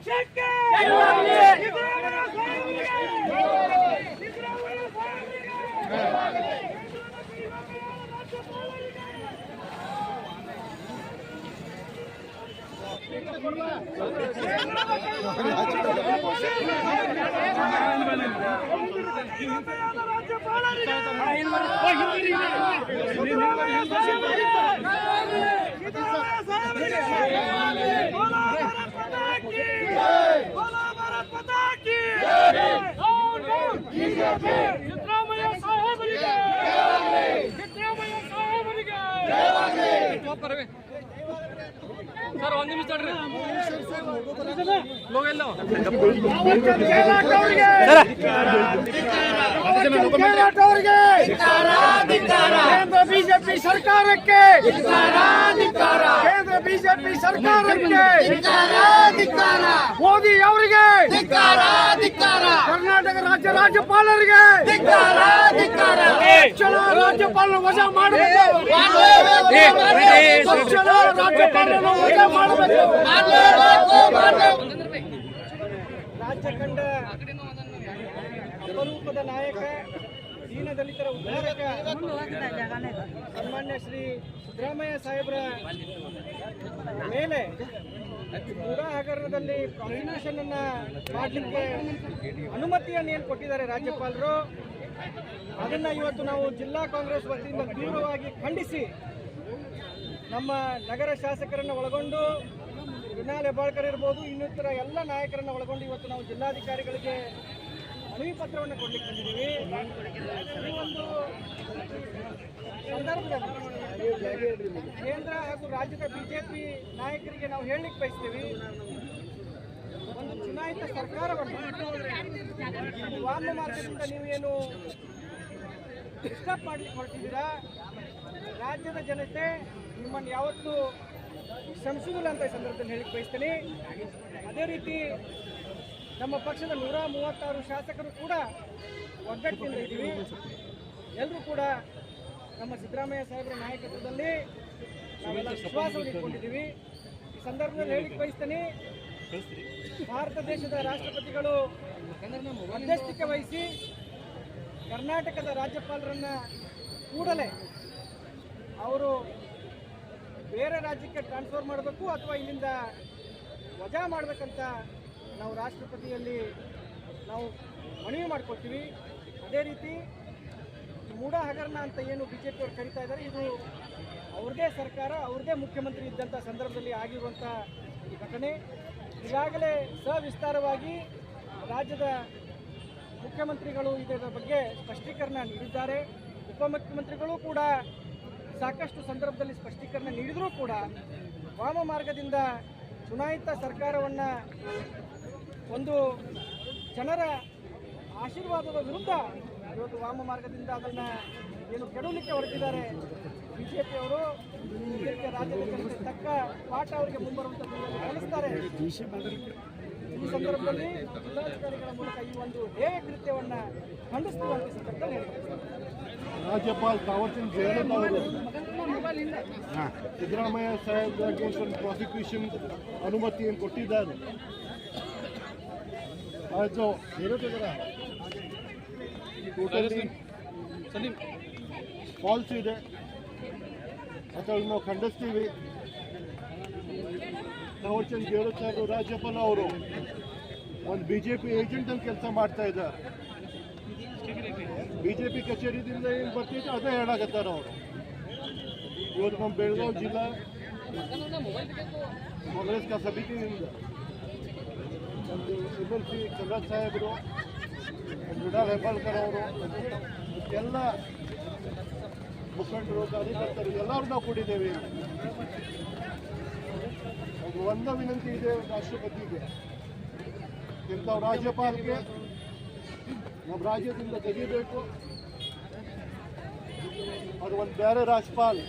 ಕಾಂಗ್ರೆಸ್ ಪಕ್ಷಕ್ಕೆ ಸಿದ್ದರಾಮಯ್ಯ ಸಾಹೇಬರಿಗೆ! ಸಿದ್ದರಾಮಯ್ಯ ಸಾಹೇಬರಿಗೆ! ಸಿದ್ದರಾಮಯ್ಯ ಸಾಹೇಬರಿಗೆ ಸಿದ್ದರಾಮಯ್ಯ ಸಾಹೇಬರಿಗೆ ಸರ್ ಒಂದ್ ನಿಮಿಷ ತಡ್ರಿ ಲೋಗ ಎಲ್ಲ ಕೇಂದ್ರ ಬಿಜೆಪಿ ಸರ್ಕಾರಕ್ಕೆ ಕೇಂದ್ರ ಬಿಜೆಪಿ ಸರ್ಕಾರಕ್ಕೆ ಮೋದಿ ಅವರಿಗೆ ಕರ್ನಾಟಕ ರಾಜ್ಯ ರಾಜ್ಯಪಾಲರಿಗೆ! ತಕ್ಷಣ ರಾಜ್ಯಪಾಲರ ವಜಾ ಮಾಡಬೇಕು. ತಕ್ಷಣ ರಾಜ್ಯಪಾಲರನ್ನು ವಜಾ ಮಾಡಬೇಕು. ರಾಜ್ಯ ಕಂಡ ಅಪರೂಪದ ನಾಯಕ ದೀನದಲಿತರ ಉದ್ಧಾರಕ ಸನ್ಮಾನ್ಯ ಶ್ರೀ ಸಿದ್ದರಾಮಯ್ಯ ಸಾಹೇಬರ ಮೇಲೆ ಕೂಡ ಹಗರಣದಲ್ಲಿ ಪ್ರಾಸಿಕ್ಯೂಷನ್ ಅನ್ನ ಮಾಡಲಿಕ್ಕೆ ಅನುಮತಿಯನ್ನು ಏನು ಕೊಟ್ಟಿದ್ದಾರೆ ರಾಜ್ಯಪಾಲರು? ಅದನ್ನ ಇವತ್ತು ನಾವು ಜಿಲ್ಲಾ ಕಾಂಗ್ರೆಸ್ ವತಿಯಿಂದ ತೀವ್ರವಾಗಿ ಖಂಡಿಸಿ ನಮ್ಮ ನಗರ ಶಾಸಕರನ್ನು ಒಳಗೊಂಡು ವಿನಾಲ್ ಹೆಬ್ಬಾಳ್ಕರ್ ಇರ್ಬೋದು ಇನ್ನಿತರ ಎಲ್ಲ ನಾಯಕರನ್ನು ಒಳಗೊಂಡು ಇವತ್ತು ನಾವು ಜಿಲ್ಲಾಧಿಕಾರಿಗಳಿಗೆ ಮನವಿ ಪತ್ರವನ್ನು ಕೊಡ್ಲಿಕ್ಕೆ ಬಂದಿದ್ದೀವಿ. ಒಂದು ಸಂದರ್ಭದಲ್ಲಿ ಕೇಂದ್ರ ಹಾಗೂ ರಾಜ್ಯದ ಬಿಜೆಪಿ ನಾಯಕರಿಗೆ ನಾವು ಹೇಳಲಿಕ್ಕೆ ಬಯಸ್ತೀವಿ, ಒಂದು ಚುನಾಯಿತ ಸರ್ಕಾರವನ್ನು ವಾಮ ಮಾರ್ಗದಿಂದ ನೀವೇನು ಡಿಸ್ಟರ್ಬ್ ಮಾಡಲಿಕ್ಕೆ ಹೊರಟಿದ್ದೀರಾ? ರಾಜ್ಯದ ಜನತೆ ನಿಮ್ಮನ್ನು ಯಾವತ್ತೂ ಶ್ರಮಿಸುವುದಿಲ್ಲ ಅಂತ ಸಂದರ್ಭದಲ್ಲಿ ಹೇಳಿಕ್ಕೆ ಬಯಸ್ತೀನಿ. ಅದೇ ರೀತಿ ನಮ್ಮ ಪಕ್ಷದ ನೂರ ಮೂವತ್ತಾರು ಶಾಸಕರು ಕೂಡ ಒಗ್ಗಟ್ಟಿನಿಂದ ಇದ್ದೀವಿ. ಎಲ್ಲರೂ ಕೂಡ ನಮ್ಮ ಸಿದ್ದರಾಮಯ್ಯ ಸಾಹೇಬರ ನಾಯಕತ್ವದಲ್ಲಿ ನಾವೆಲ್ಲ ವಿಶ್ವಾಸವನ್ನು ಇಟ್ಕೊಂಡಿದ್ದೀವಿ. ಈ ಸಂದರ್ಭದಲ್ಲಿ ಹೇಳಿಕ್ಕೆ ಬಯಸ್ತೇನೆ ಭಾರತ ದೇಶದ ರಾಷ್ಟ್ರಪತಿಗಳು ಮಧ್ಯಸ್ಥಿಕೆ ವಹಿಸಿ ಕರ್ನಾಟಕದ ರಾಜ್ಯಪಾಲರನ್ನ ಕೂಡಲೇ ಅವರು ಬೇರೆ ರಾಜ್ಯಕ್ಕೆ ಟ್ರಾನ್ಸ್ಫರ್ ಮಾಡಬೇಕು ಅಥವಾ ಇಲ್ಲಿಂದ ವಜಾ ಮಾಡಬೇಕಂತ ನಾವು ರಾಷ್ಟ್ರಪತಿಯಲ್ಲಿ ನಾವು ಮನವಿ ಮಾಡ್ಕೊಳ್ತೀವಿ. ಅದೇ ರೀತಿ ಮೂಡ ಹಗರಣ ಅಂತ ಏನು ಬಿ ಜೆ ಪಿಯವರು ಕರಿತಾ ಇದ್ದಾರೆ, ಇದು ಅವ್ರದೇ ಸರ್ಕಾರ ಅವ್ರದ್ದೇ ಮುಖ್ಯಮಂತ್ರಿ ಇದ್ದಂಥ ಸಂದರ್ಭದಲ್ಲಿ ಆಗಿರುವಂಥ ಈ ಘಟನೆ. ಈಗಾಗಲೇ ಸವಿಸ್ತಾರವಾಗಿ ರಾಜ್ಯದ ಮುಖ್ಯಮಂತ್ರಿಗಳು ಇದರ ಬಗ್ಗೆ ಸ್ಪಷ್ಟೀಕರಣ ನೀಡಿದ್ದಾರೆ. ಉಪಮುಖ್ಯಮಂತ್ರಿಗಳು ಕೂಡ ಸಾಕಷ್ಟು ಸಂದರ್ಭದಲ್ಲಿ ಸ್ಪಷ್ಟೀಕರಣ ನೀಡಿದರೂ ಕೂಡ ವಾಮ ಮಾರ್ಗದಿಂದ ಚುನಾಯಿತ ಸರ್ಕಾರವನ್ನು ಒಂದು ಜನರ ಆಶೀರ್ವಾದದ ವಿರುದ್ಧ ಇವತ್ತು ವಾಮ ಮಾರ್ಗದಿಂದ ಅದನ್ನು ಏನು ಕೆಡವಲಿಕ್ಕೆ ಹೊರಟಿದ್ದಾರೆ. ಬಿಜೆಪಿಯವರು ಇದಕ್ಕೆ ರಾಜ್ಯದ ಜನತೆ ತಕ್ಕ ಪಾಠ ಅವರಿಗೆ ಮುಂಬರುವಂತ ಕಲಿಸ್ತಾರೆ. ಈ ಸಂದರ್ಭದಲ್ಲಿ ಜಿಲ್ಲಾಧಿಕಾರಿಗಳ ಮೂಲಕ ಈ ಒಂದು ಹೇಯ ಕೃತ್ಯವನ್ನು ಖಂಡಿಸ್ತೀವಿ ಅಂತ ಸಂದರ್ಭದಲ್ಲಿ ಹೇಳ್ತಾರೆ ರಾಜ್ಯಪಾಲ್ ತಾವರ್ಚಂದ್ ಗೆಹ್ಲೋಟ್ ಅವರು ಸಿದ್ದರಾಮಯ್ಯ ಸಾಹೇಬ್ ಒಂದು ಪ್ರಾಸಿಕ್ಯೂಷನ್ ಅನುಮತಿಯನ್ನು ಕೊಟ್ಟಿದ್ದಾರೆ. ಅದು ಟೋಟಲಿ ಸಲೀಂ ಫಾಲ್ಸ್ ಇದೆ. ಅಥವಾ ನಾವು ಖಂಡಿಸ್ತೀವಿ. ಗೆಹ್ಲೋಟ್ ಸಾಹೇಬರು ರಾಜ್ಯಪಾಲ ಅವರು. ಒಂದು ಬಿ ಜೆ ಪಿ ಏಜೆಂಟಲ್ಲಿ ಕೆಲಸ ಮಾಡ್ತಾ ಇದ್ದಾರೆ. ಪಿ ಕಚೇರಿದಿಂದ ಏನು ಬರ್ತಿತ್ತು ಅದೇ ಹೇಳಾಕತ್ತಾರ ಅವರು. ಇವತ್ತು ನಮ್ಮ ಬೆಳಗಾವಿ ಜಿಲ್ಲಾ ಕಾಂಗ್ರೆಸ್ ಕ ಸಮಿತಿಯಿಂದ ಒಂದು ಎಲ್ ಸಿ ಚಂದ್ರಜ್ ಸಾಹೇಬರು ವಿಡಾಲ್ ಹೆಬ್ಬಾಳ್ಕರ್ ಅವರು ಎಲ್ಲ ಮುಖಂಡರು ಕಾರ್ಯಕರ್ತರು ಎಲ್ಲರೂ ನಾವು ಕೂಡಿದ್ದೇವೆ ಅದು ಒಂದ ವಿನಂತಿ ಇದೆ ರಾಷ್ಟ್ರಪತಿಗೆ ಇಂಥ ರಾಜ್ಯಪಾಲ್ಗೆ ನಮ್ಮ ರಾಜ್ಯದಿಂದ ತೆಗಿಬೇಕು ಅದು ಒಂದು ಬೇರೆ ರಾಜ್ಯಪಾಲ್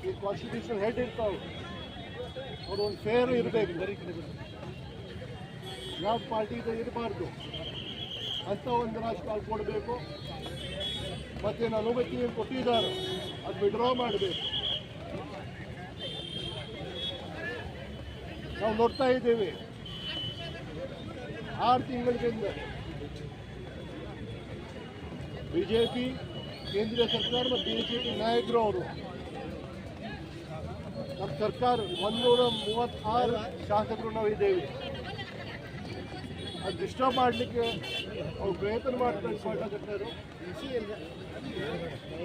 ಈ ಕಾನ್ಸ್ಟಿಟ್ಯೂಷನ್ ಹೆಡ್ ಇರ್ತಾವೆ ಅವ್ರು ಒಂದು ಫೇರ್ ಇರಬೇಕು. ಯಾವ ಪಾರ್ಟಿದು ಇರಬಾರ್ದು. ಅಂತ ಒಂದು ರಾಜಕಾಲ ಕೊಡಬೇಕು ಮತ್ತೇನು ಅನುಮತಿ ಕೊಟ್ಟಿದ್ದಾರೆ ಅದು ವಿಡ್ರಾ ಮಾಡಬೇಕು. ನಾವು ನೋಡ್ತಾ ಇದ್ದೇವೆ. ಆರು ತಿಂಗಳಿಂದ ಬಿಜೆಪಿ ಕೇಂದ್ರ ಸರ್ಕಾರ ಮತ್ತು ಬಿಜೆಪಿ ನಾಯಕರು ಅವರು ನಮ್ಮ ಸರ್ಕಾರ ಒಂದೂರ ಮೂವತ್ತಾರು ಶಾಸಕರು ನಾವು ಇದ್ದೇವೆ. ಅದು ಡಿಸ್ಟರ್ಬ್ ಮಾಡಲಿಕ್ಕೆ ಅವ್ರು ಪ್ರಯತ್ನ ಮಾಡ್ತಾರೆ ಮಾಡ್ಲಿಕತ್ತಾರು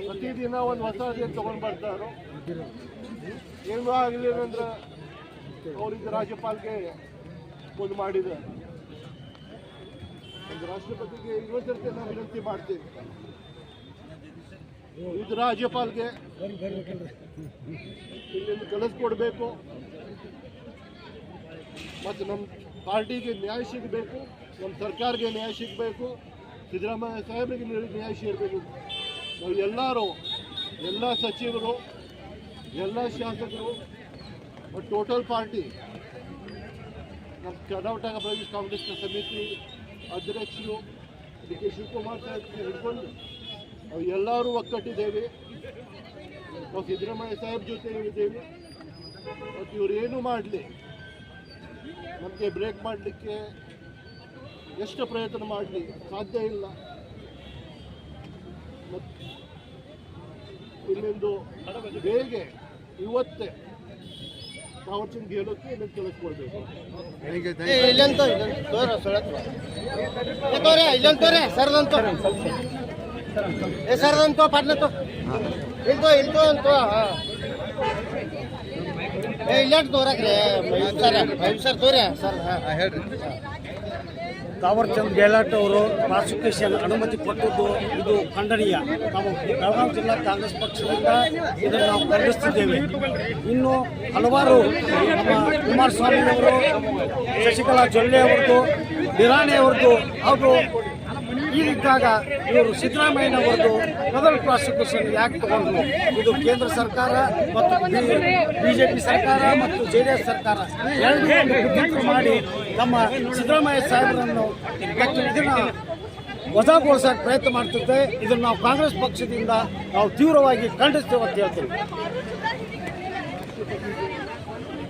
ಪ್ರತಿದಿನ ಒಂದು ಹೊಸ ಏನು ತೊಗೊಂಡು ಬರ್ತಾರೋ ಏನೂ ಅಂದ್ರೆ ಅವ್ರಿಗೆ ರಾಜ್ಯಪಾಲ್ಗೆ ಒಂದು ಮಾಡಿದ್ದಾರೆ. ರಾಷ್ಟ್ರಪತಿಗೆ ಇನ್ನೊಂದ್ಸರ್ತಿ ನಾವು ವಿನಂತಿ ಮಾಡ್ತೇವೆ ಇದು ರಾಜ್ಯಪಾಲ್ಗೆ ಇಲ್ಲಿಂದ ಕಳಿಸ್ಕೊಡ್ಬೇಕು. ಮತ್ತು ನಮ್ಮ ಪಾರ್ಟಿಗೆ ನ್ಯಾಯ ಸಿಗಬೇಕು, ನಮ್ಮ ಸರ್ಕಾರಕ್ಕೆ ನ್ಯಾಯ ಸಿಗಬೇಕು, ಸಿದ್ದರಾಮಯ್ಯ ಸಾಹೇಬರಿಗೆ ನ್ಯಾಯ- ಸಿಗಬೇಕು. ನಾವು ಎಲ್ಲರೂ, ಎಲ್ಲ ಸಚಿವರು, ಎಲ್ಲ ಶಾಸಕರು ಬಟ್ ಟೋಟಲ್ ಪಾರ್ಟಿ ನಮ್ಮ ಕರ್ನಾಟಕ ಪ್ರದೇಶ ಕಾಂಗ್ರೆಸ್ನ ಸಮಿತಿ ಅಧ್ಯಕ್ಷರು ಡಿ ಕೆ ಶಿವಕುಮಾರ್ ಸಾಹೇಬ್ ಹಿಡ್ಕೊಂಡು ನಾವು ಎಲ್ಲರೂ ಒಕ್ಕಟ್ಟಿದ್ದೇವೆ ನಾವು ಸಿದ್ದರಾಮಯ್ಯ ಸಾಹೇಬ್ ಜೊತೆ ಇದ್ದೇವೆ ಮತ್ತು ಇವ್ರು ಏನು ಮಾಡಲಿ? ನಮಗೆ ಬ್ರೇಕ್ ಮಾಡಲಿಕ್ಕೆ ಎಷ್ಟು ಪ್ರಯತ್ನ ಮಾಡಲಿ ಸಾಧ್ಯ ಇಲ್ಲ. ಮತ್ತು ಇಲ್ಲಿಂದು ಹೇಗೆ ಇವತ್ತೇ ತಾವರ್ಚಂದ್ ಗೆಲ್ಲೋಕ್ಕೆ ಇದನ್ನು ತಿಳಿಸ್ಕೊಡ್ಬೇಕು. ಇಲ್ಲಂತ ತೋರ ತೋರೆ ಸರ್ದಂತ ಏ ಸರ್ದಂತ ಇಲ್ತೋ ಇಲ್ತೋ ಅಂತ ತಾವರ್ಚಂದ್ ಗೇಲಾಟ್ ಅವರು ಪ್ರಾಸಿಕ್ಯೂಷನ್ ಅನುಮತಿ ಕೊಟ್ಟಿದ್ದು ಇದು ಖಂಡನೀಯ. ನಾವು ಬೆಳಗಾವಿ ಜಿಲ್ಲಾ ಕಾಂಗ್ರೆಸ್ ಪಕ್ಷದಿಂದ ಇದನ್ನು ನಾವು ಖಂಡಿಸ್ತಿದ್ದೇವೆ. ಇನ್ನು ಹಲವಾರು ನಮ್ಮ ಕುಮಾರಸ್ವಾಮಿ ಅವರು, ಶಶಿಕಲಾ ಜೊಲ್ಲೆ ಅವರದ್ದು, ನಿರಾಣೆ ಅವ್ರದ್ದು ಹಾಗೂ ಈಗಿದ್ದಾಗ ಇವರು ಸಿದ್ದರಾಮಯ್ಯನವರದ್ದು ಮೊದಲ ಪ್ರಾಸಿಕ್ಯೂಷನ್ ಯಾಕೆ ತಗೊಂಡ್ರು? ಇದು ಕೇಂದ್ರ ಸರ್ಕಾರ ಮತ್ತು ಬಿಜೆಪಿ ಸರ್ಕಾರ ಮತ್ತು ಜೆ ಡಿ ಎಸ್ ಸರ್ಕಾರ. ಎರಡು ಮಾಡಿ ನಮ್ಮ ಸಿದ್ದರಾಮಯ್ಯ ಸಾಹೇಬರನ್ನು ಇದನ್ನ ವಜಾಗೊಳಿಸಕ್ಕೆ ಪ್ರಯತ್ನ ಮಾಡ್ತಿದ್ದೆ. ಇದನ್ನು ನಾವು ಕಾಂಗ್ರೆಸ್ ಪಕ್ಷದಿಂದ ನಾವು ತೀವ್ರವಾಗಿ ಖಂಡಿಸ್ತೇವೆ ಅಂತ ಹೇಳ್ತೀವಿ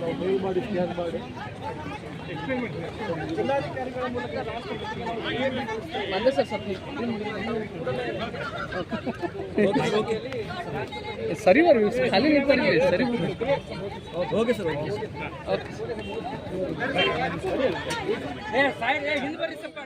ನಾವು ಮೇಲ್ ಮಾಡಿ ಸ್ಕ್ಯಾನ್ ಮಾಡಿ ಜಿಲ್ಲಾಧಿಕಾರಿಗಳ ಮೂಲಕ ಬಂದೆ ಸರ್ ಸರಿ ಬರ್ರಿ ಖಾಲಿ ನಿಂತಾರ್ರಿ ಸರಿ ಓಕೆ. ಸರ್ ಓಕೆ ಏ ಸೈಡ್ ಹಿಂದೆ ಬರ್ರಿ ಸ್ವಲ್ಪ.